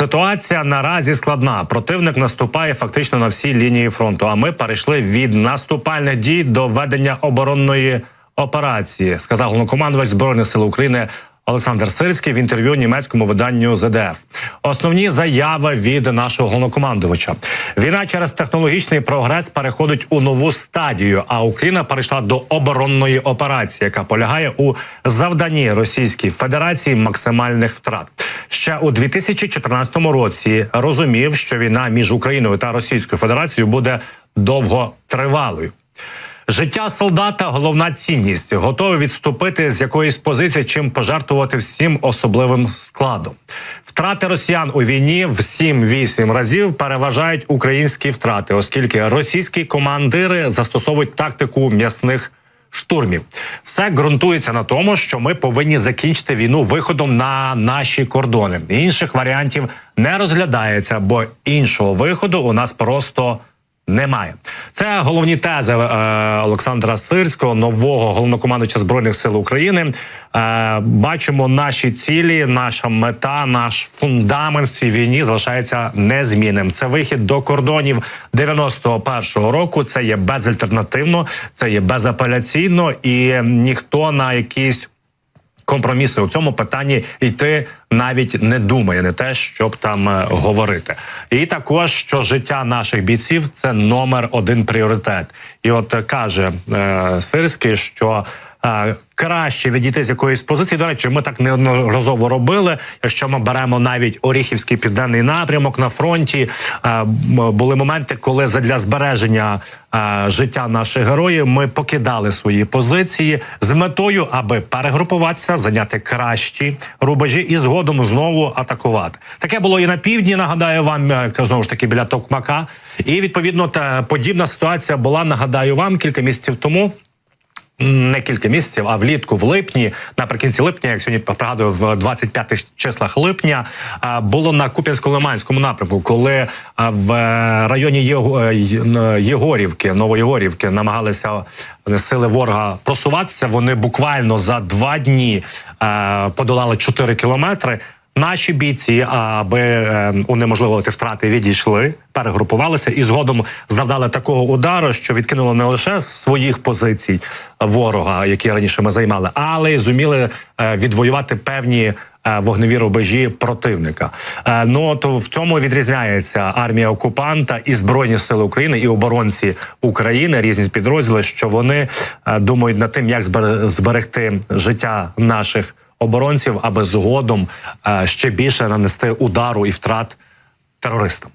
Ситуація наразі складна. Противник наступає фактично на всі лінії фронту. А ми перейшли від наступальних дій до ведення оборонної операції, сказав головнокомандувач збройних сил України. Олександр Сирський в інтерв'ю німецькому виданню ЗДФ. Основні заяви від нашого головнокомандувача. Війна через технологічний прогрес переходить у нову стадію. А Україна перейшла до оборонної операції, яка полягає у завданні Російській Федерації максимальних втрат. Ще у 2014 році розумів, що війна між Україною та Російською Федерацією буде довготривалою. Життя солдата головна цінність. Готовий відступити з якоїсь позиції, чим пожертвувати всім особливим складом. Втрати росіян у війні в 7-8 разів переважають українські втрати, оскільки російські командири застосовують тактику м'ясних штурмів. Все ґрунтується на тому, що ми повинні закінчити війну виходом на наші кордони. Інших варіантів не розглядається, бо іншого виходу у нас просто немає. Це головні тези е, Олександра Сирського, нового головнокомандуюча збройних сил України. Е, бачимо наші цілі, наша мета, наш фундамент в цій війні залишається незмінним. Це вихід до кордонів 91-го року. Це є безальтернативно, це є безапеляційно, і ніхто на якісь компроміси у цьому питанні йти навіть не думає, не те, щоб там е, говорити. І також що життя наших бійців це номер один пріоритет. І от е, каже е, Сирський, що краще відійти з якоїсь позиції. До речі, ми так неодноразово робили. Якщо ми беремо навіть Оріхівський південний напрямок на фронті, були моменти, коли задля збереження життя наших героїв ми покидали свої позиції з метою, аби перегрупуватися, зайняти кращі рубежі і згодом знову атакувати. Таке було і на півдні. Нагадаю вам е, знову ж таки біля Токмака. І відповідно та подібна ситуація була. Нагадаю вам кілька місяців тому не кілька місяців, а влітку, в липні, наприкінці липня, як сьогодні пригадую, в 25 числах липня було на Куп'янсько-Лиманському напрямку, коли в е, районі Єго- е, Єгорівки, Новоєгорівки, намагалися е, сили ворога просуватися. Вони буквально за два дні е, подолали 4 кілометри. Наші бійці, аби е, унеможливити втрати, відійшли, перегрупувалися і згодом завдали такого удару, що відкинуло не лише своїх позицій ворога, які раніше ми займали, але й зуміли е, відвоювати певні. е, Вогневі рубежі противника. Ну от в цьому відрізняється армія окупанта і збройні сили України і оборонці України, різні підрозділи, що вони думають над тим, як збере- зберегти життя наших оборонців, аби згодом е, ще більше нанести удару і втрат терористам.